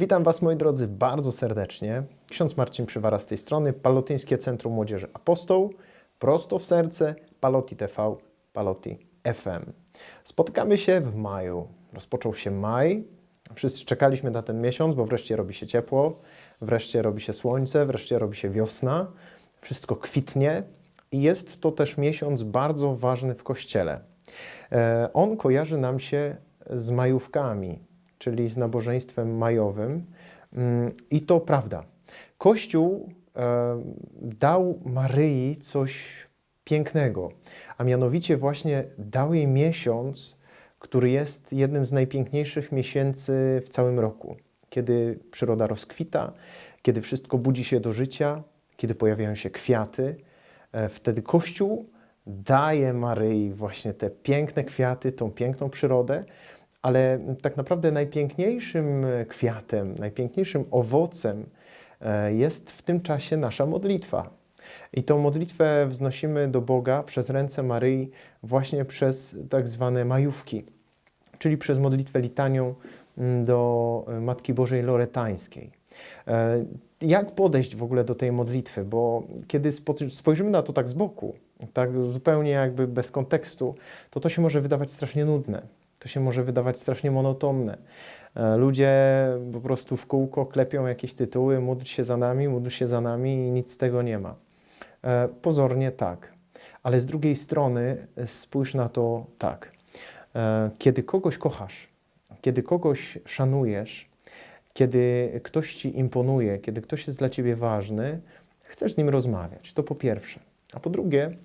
Witam Was, moi drodzy, bardzo serdecznie. Ksiądz Marcin Przywara z tej strony, Palotyńskie Centrum Młodzieży Apostoł, prosto w serce, Paloti TV, Paloti FM. Spotykamy się w maju. Rozpoczął się maj. Wszyscy czekaliśmy na ten miesiąc, bo wreszcie robi się ciepło, wreszcie robi się słońce, wreszcie robi się wiosna. Wszystko kwitnie i jest to też miesiąc bardzo ważny w Kościele. E, On kojarzy nam się z majówkami, czyli z nabożeństwem majowym. Mm, I to prawda. Kościół e, dał Maryi coś pięknego, a mianowicie właśnie dał jej miesiąc, który jest jednym z najpiękniejszych miesięcy w całym roku. Kiedy przyroda rozkwita, kiedy wszystko budzi się do życia, kiedy pojawiają się kwiaty, e, wtedy Kościół daje Maryi właśnie te piękne kwiaty, tą piękną przyrodę, ale tak naprawdę najpiękniejszym kwiatem, najpiękniejszym owocem e, jest w tym czasie nasza modlitwa. I tą modlitwę wznosimy do Boga przez ręce Maryi właśnie przez tak zwane majówki, czyli przez modlitwę litanią mm, do e, Matki Bożej Loretańskiej. E, Jak podejść w ogóle do tej modlitwy? Bo kiedy spo- spojrzymy na to tak z boku, tak zupełnie jakby bez kontekstu, to to się może wydawać strasznie nudne. To się może wydawać strasznie monotonne. E, Ludzie po prostu w kółko klepią jakieś tytuły, módl się za nami, módl się za nami i nic z tego nie ma. E, Pozornie tak, ale z drugiej strony e, spójrz na to tak. Kiedy kogoś kochasz, kiedy kogoś szanujesz, kiedy ktoś ci imponuje, kiedy ktoś jest dla ciebie ważny, chcesz z nim rozmawiać. To po pierwsze. A po drugie,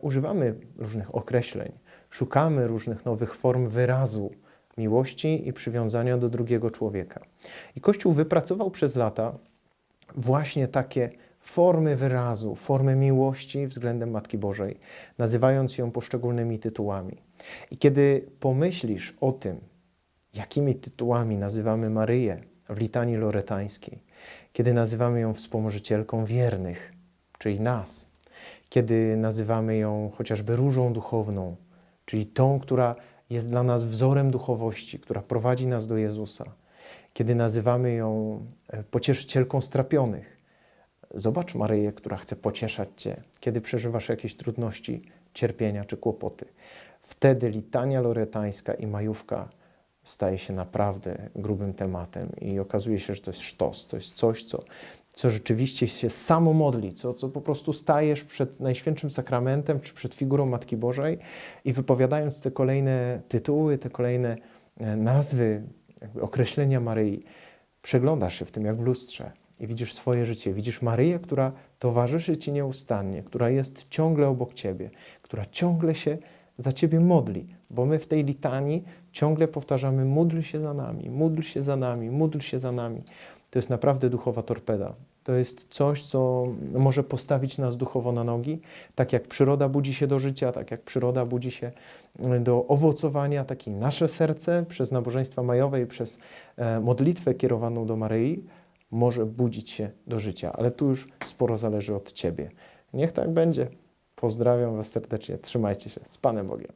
używamy różnych określeń, szukamy różnych nowych form wyrazu miłości i przywiązania do drugiego człowieka. I Kościół wypracował przez lata właśnie takie formy wyrazu, formy miłości względem Matki Bożej, nazywając ją poszczególnymi tytułami. I kiedy pomyślisz o tym, jakimi tytułami nazywamy Maryję w litanii loretańskiej, kiedy nazywamy ją wspomożycielką wiernych, czyli nas, kiedy nazywamy ją chociażby różą duchowną, czyli tą, która jest dla nas wzorem duchowości, która prowadzi nas do Jezusa, kiedy nazywamy ją e, pocieszycielką strapionych. Zobacz Maryję, która chce pocieszać Cię, kiedy przeżywasz jakieś trudności, cierpienia czy kłopoty. Wtedy litania loretańska i majówka staje się naprawdę grubym tematem i okazuje się, że to jest sztos, to jest coś, co, co rzeczywiście się samo modli, co, co po prostu stajesz przed Najświętszym Sakramentem czy przed figurą Matki Bożej i wypowiadając te kolejne tytuły, te kolejne e, nazwy, określenia Maryi, przeglądasz się w tym jak w lustrze i widzisz swoje życie. Widzisz Maryję, która towarzyszy Ci nieustannie, która jest ciągle obok Ciebie, która ciągle się za Ciebie modli, bo my w tej litanii ciągle powtarzamy módl się za nami, módl się za nami, módl się za nami. To jest naprawdę duchowa torpeda. To jest coś, co może postawić nas duchowo na nogi, tak jak przyroda budzi się do życia, tak jak przyroda budzi się do owocowania, tak i nasze serce przez nabożeństwa majowe i przez e, modlitwę kierowaną do Maryi może budzić się do życia, ale tu już sporo zależy od Ciebie. Niech tak będzie. Pozdrawiam Was serdecznie. Trzymajcie się. Z Panem Bogiem.